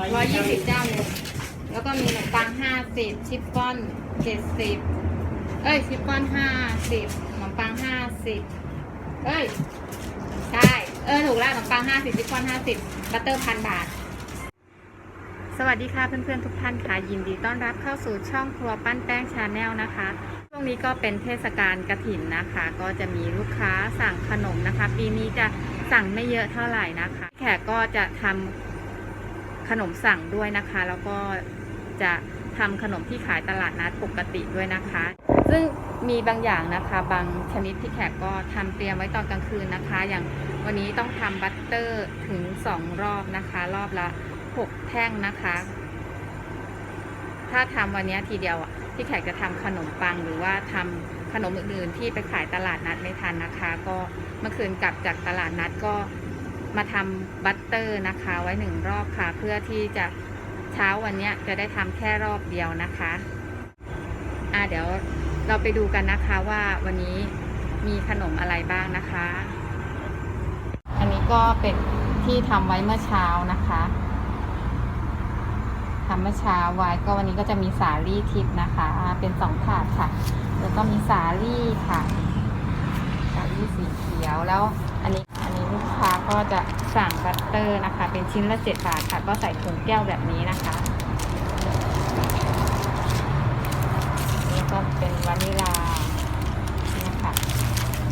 ร้อยยี่สิบเจ้าหนึ่งแล้วก็มีขนมปังห้าสิบชิปฟอนเจ็ดสิบเอ้ยชิปฟอนห้าสิบขนมปังห้าสิบเอ้ยใช่เออถูกแล้วขนมปังห้าสิบชิปฟอนห้าสิบบัตเตอร์พันบาท สวัสดีค่ะเพื่อนๆทุกท่านค่ะยินดีต้อนรับเข้าสู่ช่องครัวปั้นแป้งชาแนลนะคะช่วงนี้ก็เป็นเทศกาลกระถินนะคะ ก็จะมีลูกค้าสั่งขนมนะคะ ปีนี้จะสั่งไม่เยอะเท่าไหร่นะคะ แขกก็จะทำ ขนมสั่งด้วยนะคะ แล้วก็จะทำขนมที่ขายตลาดนัดปกติด้วยนะคะ ซึ่งมีบางอย่างนะคะ บางชนิดที่แขกก็ทำเตรียมไว้ตอนกลางคืนนะคะ อย่างวันนี้ต้องทำบัตเตอร์ถึง 2 รอบนะคะ รอบละ 6 แท่งนะคะ ถ้าทำวันนี้ทีเดียวที่แขกจะทำขนมปังหรือว่าทำขนมอื่นๆที่ไปขายตลาดนัดไม่ทันนะคะ ก็เมื่อคืนกลับจากตลาดนัดก็ มาทำบัตเตอร์นะคะ ไว้หนึ่งรอบค่ะ เพื่อที่จะเช้าวันนี้จะได้ทำแค่รอบเดียวนะคะอ่าเดี๋ยวเราไปดูกันนะคะว่าวันนี้มีขนมอะไรบ้างนะคะ อันนี้ก็เป็นที่ทำไว้เมื่อเช้านะคะทำเมื่อเช้าไว้ก็วันนี้ก็จะมีสาลี่ทิพย์นะคะ เป็นสองถาดค่ะ แล้วก็มีสาลี่ค่ะ สาลี่สีเขียวแล้วอันนี้ ค้าก็จะสั่งบัตเตอร์นะคะ เป็นชิ้นละเจ็ดบาทค่ะ ก็ใส่ถุงแก้วแบบนี้นะคะ นี่ก็เป็นวานิลาเนี่ยค่ะ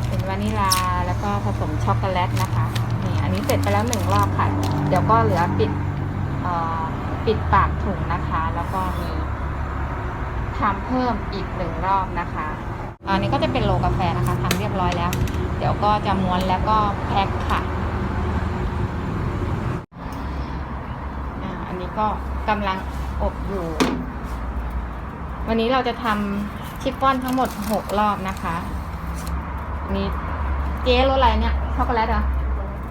เป็นวานิลาแล้วก็ผสมช็อกโกแลตนะคะ นี่อันนี้เสร็จไปแล้วหนึ่งรอบค่ะ เดี๋ยวก็เหลือปิดเอ่อปิดปากถุงนะคะ แล้วก็มีทำเพิ่มอีกหนึ่งรอบนะคะอันนี้ก็จะเป็นโลกาแฟนะคะทำเรียบร้อยแล้ว เดี๋ยวก็จะม้วนแล้วก็แพ็คค่ะอ่าอันนี้ ก็กำลังอบอยู่ วันนี้เราจะทำชิฟฟ่อนทั้งหมดหกรอบนะคะนนี้เจ๊รสอะไรเนี่ยช็อกโกแลตเหรอ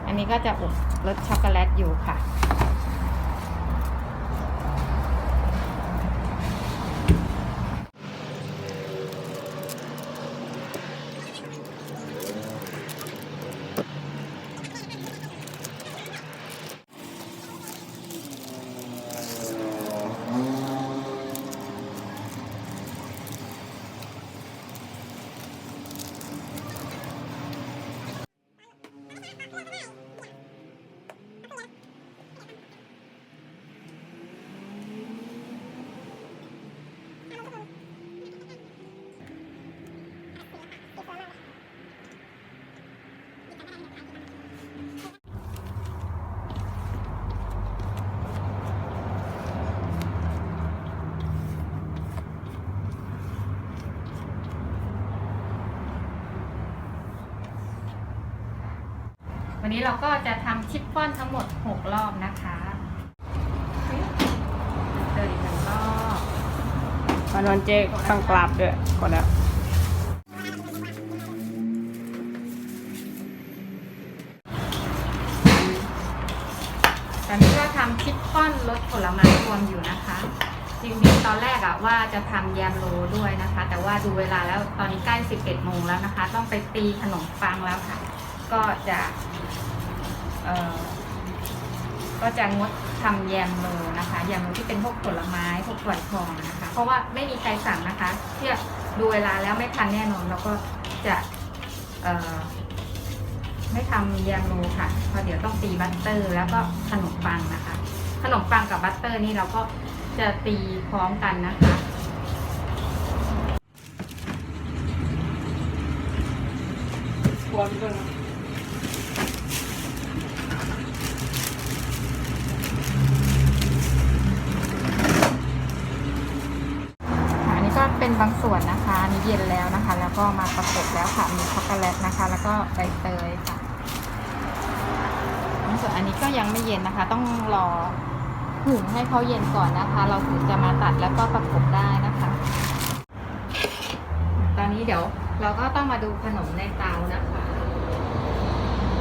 อันนี้ก็จะอบรสช็อกโกแลตอยู่ค่ะ วันนี้เราก็จะทำชิฟฟ่อนทั้งหมด 6 รอบนะคะเดินอีกหนึ่งรอบวันวันเจ๊ต้องกลับด้วยกดแล้วตอนนี้ก็ทำชิฟฟ่อนรสผลไม้รวมอยู่นะคะ จริงๆตอนแรกอะว่าจะทำแยมโรด้วยนะคะ แต่ว่าดูเวลาแล้วตอนนี้ใกล้ 11โมงแล้วนะคะ ต้องไปตีขนมปังแล้วค่ะ ก็จะเอ่อ ก็จะงดทำแยมโรนะคะแยมโรที่เป็นพวกผลไม้พวกกล้วยทองนะคะ เพราะว่าไม่มีใครสั่งนะคะเที่ยดูเวลาแล้วไม่ทันแน่นอนแล้วก็จะไม่ทำแยมโรค่ะเพราะเดี๋ยวต้องตีบัตเตอร์ แล้วก็ขนมปังนะคะ ขนมปังกับบัตเตอร์นี่เราก็จะตีพร้อมกันนะคะควรด้วยค่ะอันนี้ก็เป็นบางส่ว นนะคะอันนี้เย็นแล้วนะคะ แล้วก็มาประกบแล้วค่ะ มีช็อกโกแลตนะคะ แล้วก็ใบเตยค่ะส่วนอันนี้ก็ยังไม่เย็นนะคะ ต้องรอผึ่งให้เขาเย็นก่อนนะคะ เราถึงจะมาตัดแล้วก็ประกบได้นะคะ ตอนนี้เดี๋ยวเราก็ต้องมาดูขนมในเตานะคะ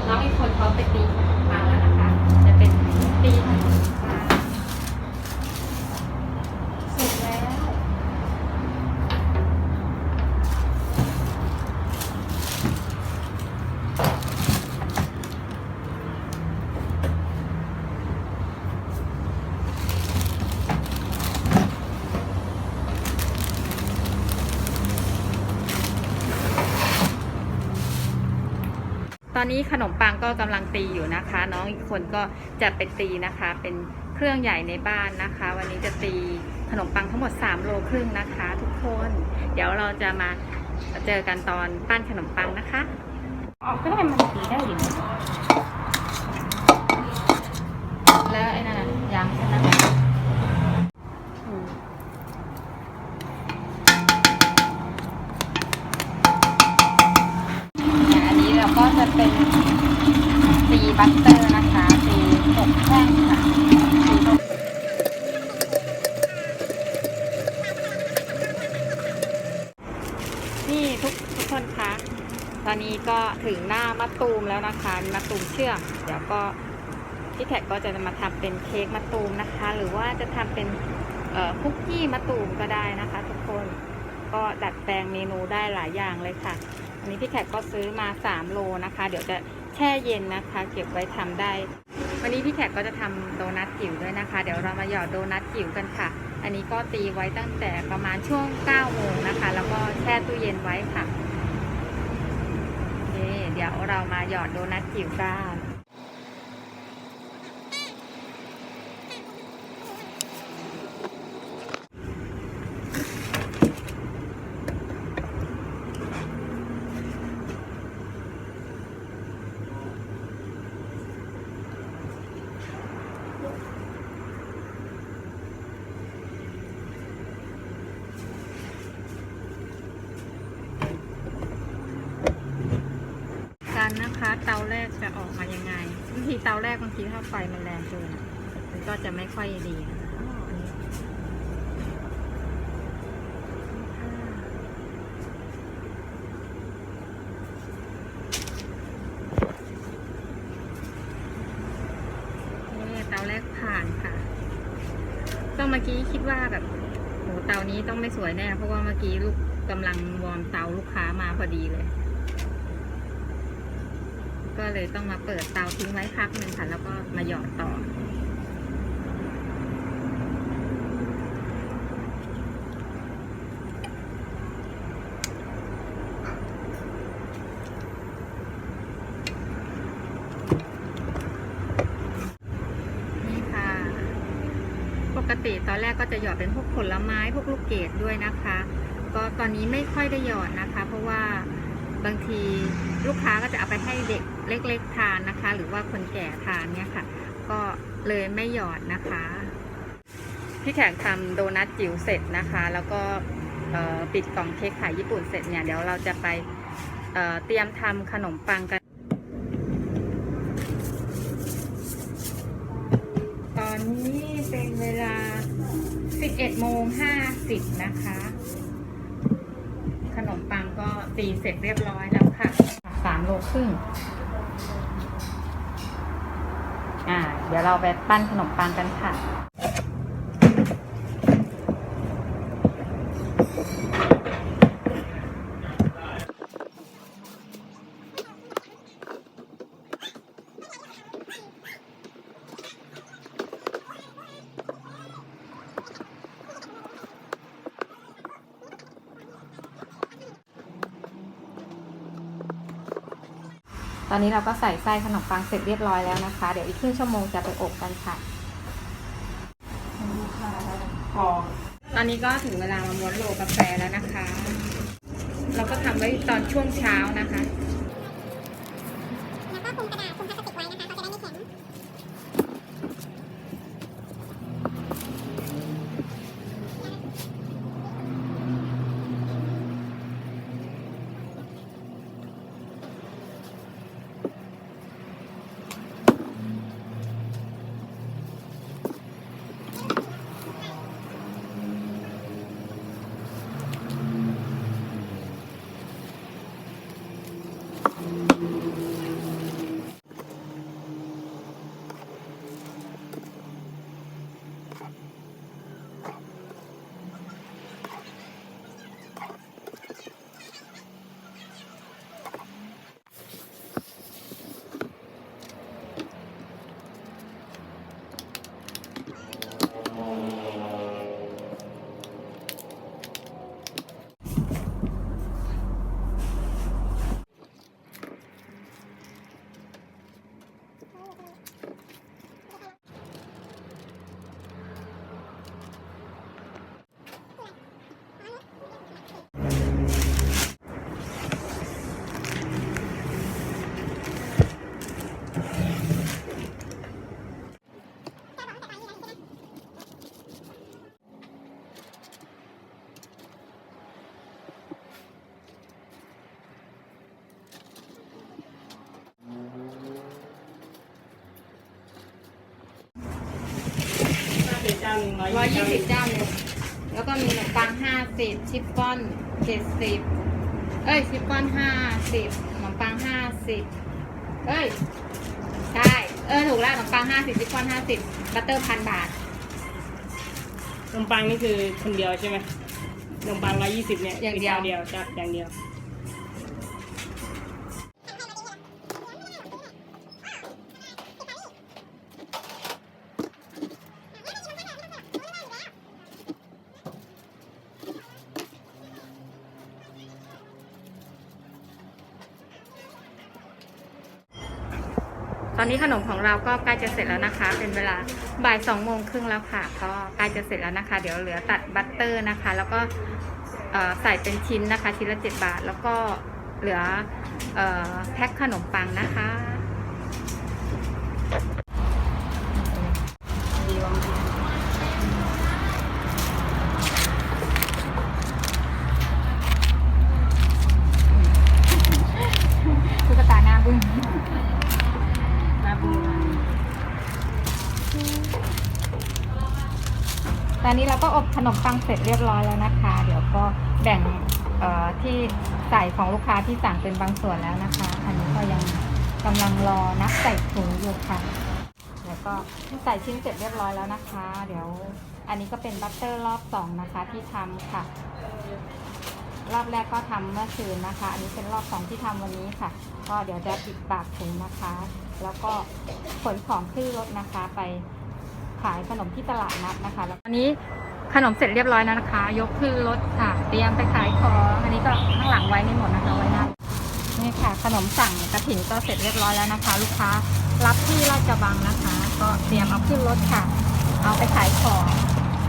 น้องอีกคนเขาไปตีขนมปังแล้วนะคะ จะเป็นตีขนมปังเสร็จแล้ว อ ต อนนี้ขนมปังก็กำลังตีอยู่นะคะ น้องอีกคนก็จะไปตีนะคะ เป็นเครื่องใหญ่ในบ้านนะคะ วันนี้จะตีขนมปังทั้งหมด3โลครึ่งนะคะ ทุกคน เดี๋ยวเราจะมาเจอกันตอนปั้นขนมปังนะคะ ออกก็ได้มันตีได้อยู่ ก็จะเป็นตีบัตเตอร์นะคะตีหกแท่งค่ะตีหกนี่ทุกทุกคนคะตอนนี้ก็ถึงหน้ามะตูมแล้วนะคะมะตูมเชื่อมเดี๋ยวก็พี่แขกก็จะมาทำเป็นเค้กมะตูมนะคะ หรือว่าจะทำเป็นคุกกี้มะตูมก็ได้นะคะ ทุกคนก็ดัดแปลงเมนูได้หลายอย่างเลยค่ะ อันนี้พี่แขกก็ซื้อมา 3 โลนะคะ เดี๋ยวจะแช่เย็นนะคะ เก็บไว้ทำได้ วันนี้พี่แขกก็จะทำโดนัทจิ๋วด้วยนะคะ เดี๋ยวเรามาหยอดโดนัทจิ๋วกันค่ะ อันนี้ก็ตีไว้ตั้งแต่ประมาณช่วง9โมงนะคะ แล้วก็แช่ตู้เย็นไว้ค่ะเคเดี๋ยวเรามาหยอดโดนัทจิ๋วกันนะคะ เตาแรกจะออกมายังไงบางที เตาแรกบางทีถ้าไฟมันแรงเกินมันก็จะไม่ค่อยดีเตาแรกผ่านค่ะ ต้องเมื่อกี้คิดว่าแบบโหเตานี้ต้องไม่สวยแน่ เพราะว่าเมื่อกี้ลูกกำลังวอร์มเตาลูกค้ามาพอดีเลย ก็เลยต้องมาเปิดเตาทิ้งไว้พักหนึ่งค่ะ แล้วก็มาหยอดต่อ นี่ค่ะ ปกติตอนแรกก็จะหยอดเป็นพวกผลไม้พวกลูกเกดด้วยนะคะ ก็ตอนนี้ไม่ค่อยได้หยอดนะคะ เพราะว่า บางทีลูกค้าก็จะเอาไปให้เด็กเล็ก ๆ ทานนะคะ หรือว่าคนแก่ทานเนี่ยค่ะ ก็เลยไม่หยอดนะคะ พี่แขกทำโดนัทจิ๋วเสร็จนะคะ แล้วก็ปิดกล่องเค้กขายญี่ปุ่นเสร็จเนี่ยเดี๋ยวเราจะไปเเตรียมทำขนมปังกัน ตอนนี้เป็นเวลา 11โมง50 นะคะขนมปังก็ ตีเสร็จเรียบร้อยแล้วค่ะสามโลครึ่งอ่า เดี๋ยวเราไปปั้นขนมปังกันค่ะ ตอนนี้เราก็ใส่ไส้ขนมปังเสร็จเรียบร้อยแล้วนะคะ เดี๋ยวอีกครึ่งชั่วโมงจะไปอบกันค่ะพอตอนนี้ก็ถึงเวลามาม้วนโลกาแฟแล้วนะคะ เราก็ทำไว้ตอนช่วงเช้านะคะ แล้วก็คลุมกระดาษคลุมพลาสติกไว้นะคะเขาจะได้ไม่แข็ง น จ้า หนึ่งร้อยยี่สิบเจ้าหนึ่งแล้วก็มีขนมปังห้าสิบชิปฟอนเจ็ดสิบเอ้ยชิปฟอนห้าสิบขนมปังห้าสิบเอ้ยใช่เออถูกแล้วขนมปังห้าสิบชิปฟอนห้าสิบบัตเตอร์พันบาท ขนมปังนี่คือคนเดียวใช่ไหมขนมปังร้อยยี่สิบเนี่ยอย่างเดียวเดียวจ้ะอย่างเดียว ตอนนี้ขนมของเราก็ใกล้จะเสร็จแล้วนะคะ เป็นเวลาบ่ายสองโมงครึ่งแล้วค่ะ ก็ใกล้จะเสร็จแล้วนะคะ เดี๋ยวเหลือตัดบัตเตอร์นะคะ แล้วก็ใส่เป็นชิ้นนะคะ ชิ้นละเจ็ดบาท แล้วก็เหลืออแพ็คขนมปังนะคะ อนนี้เราก็อบขนมปังเสร็จเรียบร้อยแล้วนะคะ เดี๋ยวก็แบ่งที่ใส่ของลูกค้าที่สั่งเป็นบางส่วนแล้วนะคะ อันนี้ก็ยังกำลังรอนับใส่ถุงอยู่ค่ะ แล้วก็ใส่ชิ้นเสร็จเรียบร้อยแล้วนะคะ เดี๋ยวอันนี้ก็เป็นบัตเตอร์รอบสองนะคะที่ทำค่ะ รอบแรกก็ทำเมื่อคืนนะคะ อันนี้เป็นรอบสองที่ทำวันนี้ค่ะ ก็เดี๋ยวจะปิดปากถุงนะคะ แล้วก็ขนของขึ้นรถนะคะไปายขนมที่ตลาดนัดนะคะ แล้วอันนี้ขนมเสร็จเรียบร้อยแล้วนะคะ ยกขึ้นรถค่ะ เตรียมไปขายของอันนี้ก็ข้างหลังไว้ไม่หมดนะคะไว้นะนี่ค่ะ ขนมสั่งกระถิ่นก็เสร็จเรียบร้อยแล้วนะคะ ลูกค้ารับที่ราชบังนะคะ ก็เตรียมเอาขึ้นรถค่ะ เอาไปขายของ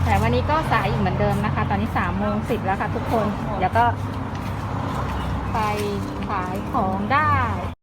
แต่วันนี้ก็สายอยู่เหมือนเดิมนะคะ ตอนนี้สามโมงสิบแล้วค่ะ ทุกคนเดี๋ยวก็ ไปขายของได้